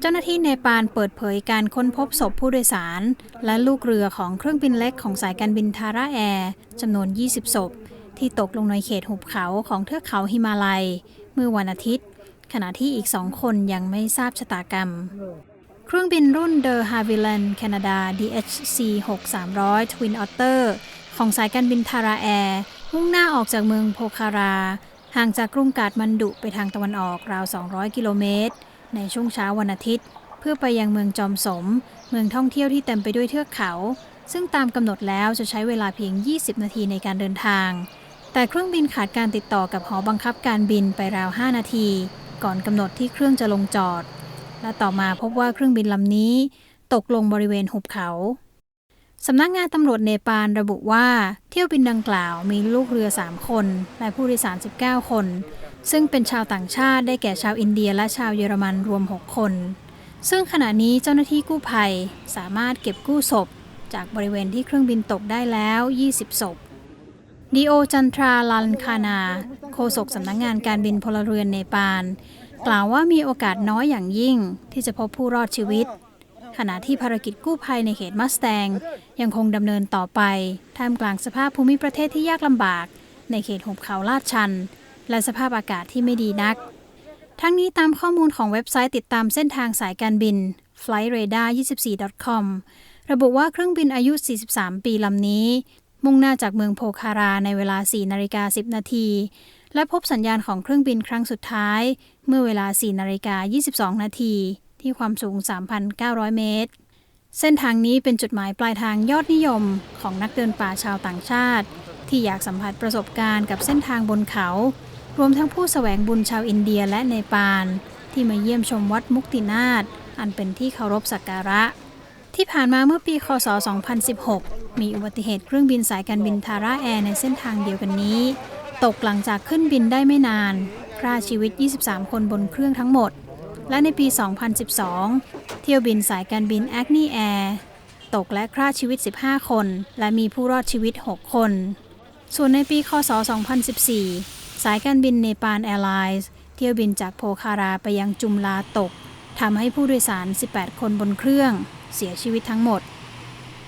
เจ้าหน้าที่เนปาลเปิดเผยการค้นพบศพผู้โดยสาร และลูกเรือของเครื่องบินเล็กของสายการบินทาราแอร์จำนวน 20 ศพ ที่ตกลงในเขตหุบเขาของเทือกเขาหิมาลัย เมื่อวันอาทิตย์ ขณะที่อีกสองคนยังไม่ทราบชะตากรรม เครื่องบินรุ่น De Havilland Canada DHC 6300 Twin Otter ของสายการบินทาราแอร์มุ่งหน้าออกจากเมืองโพคารา ห่างจากกรุงกาดมันดุไปทางตะวันออกราว 200 กิโลเมตร ในช่วงเช้าวันอาทิตย์ เพื่อไปยังเมืองจอมสม เมืองท่องเที่ยวที่เต็มไปด้วยเทือกเขา ซึ่งตามกำหนดแล้วจะใช้เวลาเพียง 20 นาทีในการเดินทาง แต่เครื่องบินขาดการติดต่อกับหอบังคับการบินไปราว 5 นาที ก่อนกำหนดที่เครื่องจะลงจอด และต่อมาพบว่าเครื่องบินลำนี้ ตกลงบริเวณหุบเขาสำนักงานตำรวจเนปาลระบุว่า เที่ยวบินดังกล่าวมีลูกเรือ 3 คน และผู้โดยสาร 19 คน ซึ่งเป็นชาวต่างชาติได้แก่ชาวอินเดียและชาวเยอรมันรวม 6 คน ซึ่งขณะนี้เจ้าหน้าที่กู้ภัยสามารถเก็บกู้ศพ จากบริเวณที่เครื่องบินตกได้แล้ว 20 ศพดีโอจันทราลันคานา โฆษกสำนักงงานการบินพลเรือนเนปาล กล่าวว่ามีโอกาสน้อยอย่างยิ่งที่จะพบผู้รอดชีวิต ขณะที่ภารกิจกู้ภัยในเขตมัสแตง ยังคงดำเนินต่อไป ท่ามกลางสภาพภูมิประเทศที่ยากลำบาก ในเขตหุบเขาลาดชัน และสภาพอากาศที่ไม่ดีนัก ทั้งนี้ตามข้อมูลของเว็บไซต์ติดตามเส้นทางสายการบิน flightradar24.com ระบุว่าเครื่องบินอายุ 43 ปีลำนี้ มุ่งหน้าจากเมืองโพคาราในเวลา 4 นาฬิกา 10 นาที และพบสัญญาณของเครื่องบินครั้งสุดท้าย เมื่อเวลา 4 นาฬิกา 22 นาที ที่ความสูง 3,900 เมตร เส้นทางนี้เป็นจุดหมายปลายทางยอดนิยมของนักเดินป่าชาวต่างชาติ ที่อยากสัมผัสประสบการณ์กับเส้นทางบนเขา รวมทั้งผู้แสวงบุญชาวอินเดียและเนปาล ที่มาเยี่ยมชมวัดมุกตินาถอันเป็นที่เคารพสักการะ ที่ผ่านมาเมื่อปี คศ 2016 มีอุบัติเหตุเครื่องบินสายการบินทาราแอร์ในเส้นทางเดียวกันนี้ ตกหลังจากขึ้นบินได้ไม่นานฆ่าชีวิต 23 คนบนเครื่องทั้งหมด และในปี 2012 เที่ยวบินสายการบินแอคนีแอร์ตกและฆ่าชีวิต 15 คน และมีผู้รอดชีวิต 6 คน ส่วนในปีคศ 2014 สายการบินเนปาลแอร์ไลน์เที่ยวบินจากโพคาราไปยังจุมลาตกทำให้ผู้โดยสาร 18 คนบนเครื่อง เสียชีวิตทั้งหมด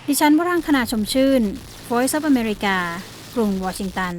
ดิฉันวรังคณาชมชื่น Voice of America กรุงวอชิงตัน